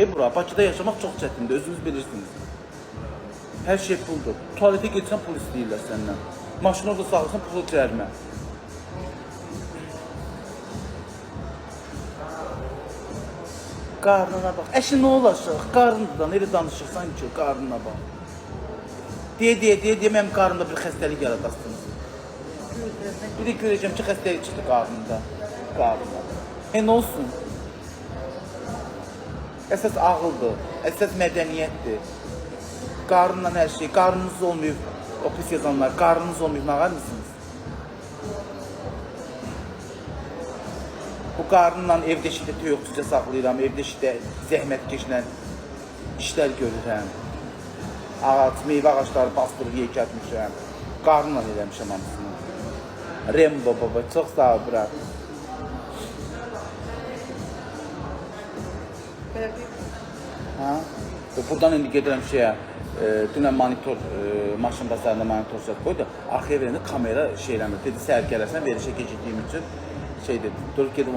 E bura, Bakıda yaşamak çok çətindir, özünüz bilirsiniz. Hər şey puldur. Tualetə getsən pul istəyirlər səndən. Maşını orada saxlasan pul cərimə. Qarnına bax. Əşi nə olacaq? Qarnından elə danışırsan ki, qarnına bax. Deyə deyə deyə deyə mənim qarnımda bir xəstəlik yaradasınız. Bir də görəcəm ki, xəstəlik çıxdı qarnında. Qarnında. E nə olsun? Əsas ağıldır, əsas mədəniyyətdir. Qarnından hər şey, qarnınız olmayıb, o pis yazanlar, qarnınız olmayıb nağar mısınız? Bu qarnından evdə işdə toyuqçuca saxlayıram, evdə işdə zəhmətkeşlə işlər görürəm. Ağac, meyvə ağacları bastırıb yekətmişəm. Qarnla eləmişəm hamısını. Rembo baba, çox sağ ol, bura. Ha? Buradan indi gedirəm şeyə, e, dünən monitor, e, maşın bazarında monitor sat qoydu. Arxaya verəndə kamera şeyləmir. Dedi səhər gələrsən, verişə gecikdiyim üçün şey dedi. Durub gedim